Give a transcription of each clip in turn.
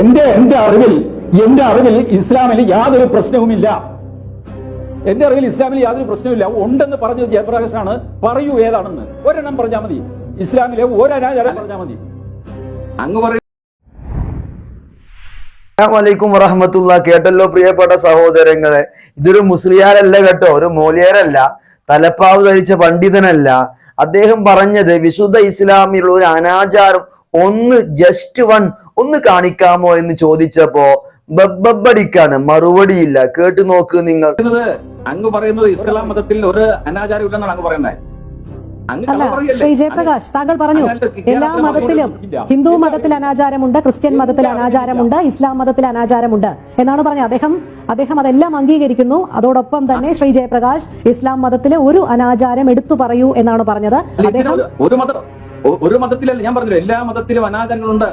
എന്റെ എന്റെ അറിവിൽ എന്റെ അറിവിൽ ഇസ്ലാമിൽ യാതൊരു പ്രശ്നവുമില്ല. എന്റെ അറിവിൽ ഇസ്ലാമിൽ യാതൊരു പ്രശ്നവുമില്ല. ഉണ്ടെന്ന് പറഞ്ഞത് ജയപ്രകാശാണ്. പറയൂ ഏതാണെന്ന്. ഒരെണ്ണം പറഞ്ഞാൽ മതി. ഇസ്ലാമിലെ ഒരനാചാരം പറഞ്ഞാൽ മതി. അങ്ങ് പറയും. അലൈക്കും വറഹമത്തുള്ള കേട്ടല്ലോ പ്രിയപ്പെട്ട സഹോദരങ്ങളെ ഇതൊരു മുസ്ലിയാരല്ല കേട്ടോ. ഒരു മോലിയാരല്ല. തലപ്പാവ് ധരിച്ച പണ്ഡിതനല്ല. അദ്ദേഹം പറഞ്ഞത് വിശുദ്ധ ഇസ്ലാമിലുള്ള ഒരു അനാചാരം. ഒന്ന് ജസ്റ്റ് വൺ ഒന്ന് കാണിക്കാമോ എന്ന് ചോദിച്ചപ്പോ ബബ്ബടിക്കാണ് മറുപടിയില്ല. കേട്ടു നോക്ക് നിങ്ങൾ. അങ്ങ് പറയുന്നത് ഇസ്ലാം മതത്തിൽ ഒരു അനാചാരം ഇല്ലെന്നാണ് അങ്ങ് പറയുന്നത്. അങ്ങ് അല്ല ശ്രീ ജയപ്രകാശ് താങ്കൾ പറഞ്ഞു എല്ലാ മതത്തിലും ഹിന്ദു മതത്തിൽ അനാചാരമുണ്ട് ക്രിസ്ത്യൻ മതത്തിൽ അനാചാരമുണ്ട് ഇസ്ലാം മതത്തിൽ അനാചാരമുണ്ട് എന്നാണ് പറഞ്ഞത്. അദ്ദേഹം അദ്ദേഹം അതെല്ലാം അംഗീകരിക്കുന്നു. അതോടൊപ്പം തന്നെ ശ്രീ ജയപ്രകാശ് ഇസ്ലാം മതത്തിലെ ഒരു അനാചാരം എടുത്തു പറയൂ എന്നാണ് പറഞ്ഞത്. അദ്ദേഹം ഒരു മതം ഒരു മതത്തിലല്ല ഞാൻ പറഞ്ഞില്ല എല്ലാ മതത്തിലും അനാചാരങ്ങളുണ്ട്.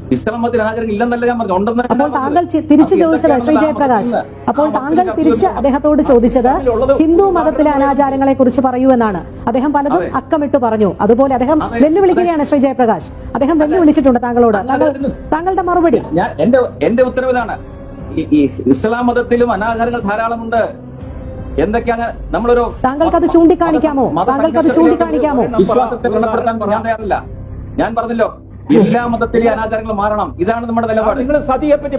അനാചാരങ്ങൾ ഇല്ലെന്നല്ല ഞാൻ പറഞ്ഞു ഉണ്ടെന്ന് അപ്പോൾ. താങ്കൾ തിരിച്ചു ചോദിച്ചത് ശ്രീ ജയപ്രകാശ്? അപ്പോൾ താങ്കൾ തിരിച്ച് അദ്ദേഹത്തോട് ചോദിച്ചത് ഹിന്ദു മതത്തിലെ അനാചാരങ്ങളെ കുറിച്ച് പറയൂ എന്നാണ്. അദ്ദേഹം പലതും അക്കമിട്ട് പറഞ്ഞു. അതുപോലെ അദ്ദേഹം അതെ, വെല്ലുവിളിക്കുകയാണ് ശ്രീ ജയപ്രകാശ്. അദ്ദേഹം വെല്ലുവിളിച്ചിട്ടുണ്ട് താങ്കളോട്. അതെ, താങ്കളുടെ മറുപടി. ഞാൻ എന്റെ എന്റെ ഉത്തരവ് ഇതാണ്. ഈ- ഇസ്ലാം മതത്തിലും അനാചാരങ്ങൾ ധാരാളമുണ്ട്. എന്തൊക്കെയാണ് നമ്മളൊരു താങ്കൾക്കത് ചൂണ്ടിക്കാണിക്കാമോ? താങ്കൾക്ക് താങ്കൾക്കത് ചൂണ്ടിക്കാണിക്കാമോ? വിശ്വാസത്തെ വ്രണപ്പെടുത്താൻ ഞാൻ തയ്യാറില്ല ഞാൻ പറഞ്ഞല്ലോ എല്ലാ മതത്തിലെ അനാചാരങ്ങൾ മാറണം. ഇതാണ് നമ്മുടെ നിലപാട്. നിങ്ങൾ സതിയെ പറ്റി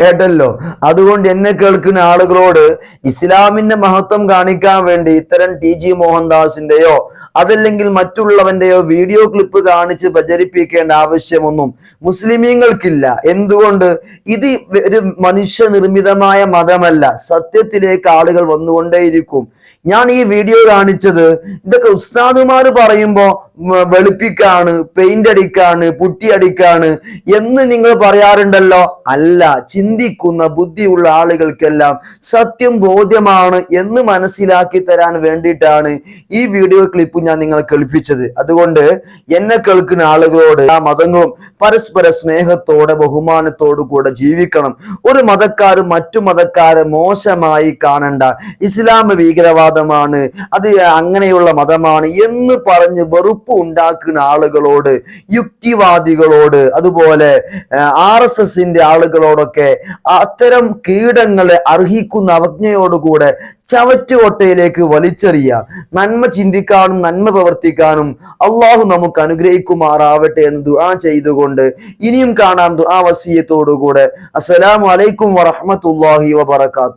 കേട്ടല്ലോ. അതുകൊണ്ട് എന്നെ കേൾക്കുന്ന ആളുകളോട് ഇസ്ലാമിന്റെ മഹത്വം കാണിക്കാൻ വേണ്ടി ഇത്തരം ടി ജി മോഹൻദാസിന്റെയോ അതല്ലെങ്കിൽ മറ്റുള്ളവന്റെയോ വീഡിയോ ക്ലിപ്പ് കാണിച്ച് പ്രചരിപ്പിക്കേണ്ട ആവശ്യമൊന്നും മുസ്ലിമീങ്ങൾക്കില്ല. എന്തുകൊണ്ട്? ഇത് ഒരു മനുഷ്യനിർമ്മിതമായ മതമല്ല. സത്യത്തിലേക്ക് ആളുകൾ വന്നുകൊണ്ടേയിരിക്കും. ഞാൻ ഈ വീഡിയോ കാണിച്ചത് ഇതൊക്കെ ഉസ്താദുമാർ പറയുമ്പോ ഉം, വെളുപ്പിക്കാണ് പെയിന്റ് അടിക്കാണ് പുട്ടി അടിക്കാണ് എന്ന് നിങ്ങൾ പറയാറുണ്ടല്ലോ. അല്ല ചിന്തിക്കുന്ന ബുദ്ധിയുള്ള ആളുകൾക്കെല്ലാം സത്യം ബോധ്യമാണ് എന്ന് മനസ്സിലാക്കി തരാൻ വേണ്ടിയിട്ടാണ് ഈ വീഡിയോ ക്ലിപ്പ് ഞാൻ നിങ്ങൾ കേൾപ്പിച്ചത്. അതുകൊണ്ട് എന്നെ കേൾക്കുന്ന ആളുകളോട് ആ മതങ്ങളും പരസ്പര സ്നേഹത്തോടെ ബഹുമാനത്തോടു കൂടെ ജീവിക്കണം. ഒരു മതക്കാരും മറ്റു മതക്കാരെ മോശമായി കാണണ്ട. ഇസ്ലാം ഭീകരവാദമാണ് അത് അങ്ങനെയുള്ള മതമാണ് എന്ന് പറഞ്ഞ് വെറുപ്പ് ഉണ്ടാക്കുന്ന ആളുകളോട് യുക്തിവാദികളോട് അതുപോലെ ആർ എസ് എസിന്റെ ആളുകളോടൊക്കെ അത്തരം കീടങ്ങളെ അർഹിക്കുന്ന അവജ്ഞയോടുകൂടെ ചവറ്റുകൊട്ടയിലേക്ക് വലിച്ചെറിയുക നന്മ ചിന്തിക്കാനും നന്മ പ്രവർത്തിക്കാനും അള്ളാഹു നമുക്ക് അനുഗ്രഹിക്കുമാറാവട്ടെ എന്ന് ദുആ ചെയ്തുകൊണ്ട് ഇനിയും കാണാം ദുആ വസീയത്തോടുകൂടെ. അസ്സലാമു അലൈക്കും വറഹ്മത്തുള്ളാഹി വബറകാത്ത്